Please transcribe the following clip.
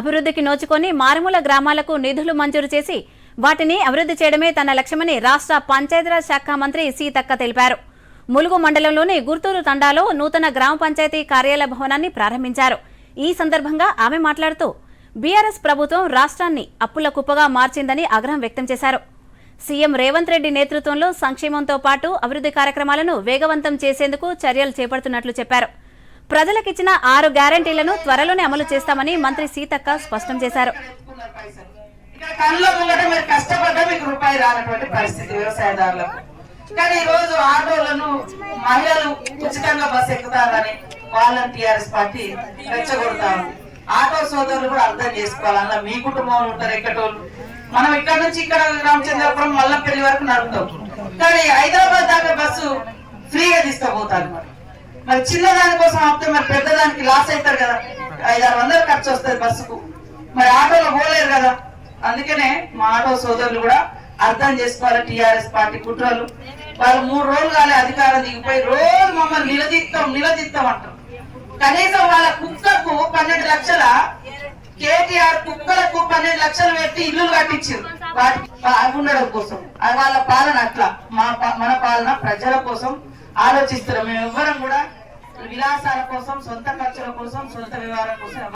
అభివృద్ధికి నోచుకొని మారుమూల గ్రామాలకు నిధులు మంజూరు చేసి వాటిని అభివృద్ధి చేయడమే తన లక్ష్యమని రాష్ట్ర పంచాయతీరాజ్ శాఖ మంత్రి సీతక్క తెలిపారు. ములుగు మండలంలోని గుర్తూరు తండాలో నూతన గ్రామ పంచాయతీ కార్యాలయ భవనాన్ని ప్రారంభించారు. ఈ సందర్భంగా ఆమె మాట్లాడుతూ బీఆర్ఎస్ ప్రభుత్వం రాష్ట్రాన్ని అప్పుల కుప్పగా మార్చిందని ఆగ్రహం వ్యక్తం చేశారు. సీఎం రేవంత్ రెడ్డి నేతృత్వంలో సంక్షేమంతో పాటు అభివృద్ధి కార్యక్రమాలను వేగవంతం చేసేందుకు చర్యలు చేపడుతున్నట్లు చెప్పారు. ప్రజలకిచ్చిన ఆరు గ్యారంటీలను త్వరలోనే అమలు చేస్తామని మంత్రి సీతక్క స్పష్టం చేశారు. కానీ ఈ రోజు ఆటోలను మహిళలు ఉచితంగా బస్సు ఎక్కుతారని వాళ్ళని పార్టీ రెచ్చగొడతా ఆటో సోదరులు కూడా అర్థం చేసుకోవాలి. అలా మీ కుటుంబంలో ఉంటారు ఎక్కటోళ్ళు. మనం ఇక్కడ నుంచి ఇక్కడ రామచంద్రపురం మల్లపల్లి వరకు నడుపుతాం. కానీ హైదరాబాద్ దాకా బస్సు ఫ్రీగా తీసుకుపోతారు మరి మరి చిన్నదాని కోసం ఆపితే మరి పెద్దదానికి లాస్ అవుతారు కదా. ఐదారు వందలు ఖర్చు వస్తుంది బస్సుకు మరి ఆటోలో పోలేరు కదా. అందుకనే మా ఆటో సోదరులు కూడా అర్థం చేసుకోవాలి టిఆర్ఎస్ పార్టీ కుట్రలు. వాళ్ళు మూడు రోజులు కాలే అధికారం దిగిపోయి రోజు మమ్మల్ని నిలదీస్తాం నిలదీస్తాం అంటారు. కనీసం వాళ్ళ కుక్కకు పన్నెండు లక్షల కేటీఆర్ కుక్కలకు పన్నెండు లక్షలు పెట్టి ఇల్లు కట్టించారు. వాటికి ఉండడం కోసం. వాళ్ళ పాలన అట్లా. మా మన పాలన ప్రజల కోసం ఆలోచిస్తున్నాం. మేము ఎవ్వరం కూడా విలాసాల కోసం సొంత ఖర్చుల కోసం సొంత వ్యవహారం కోసం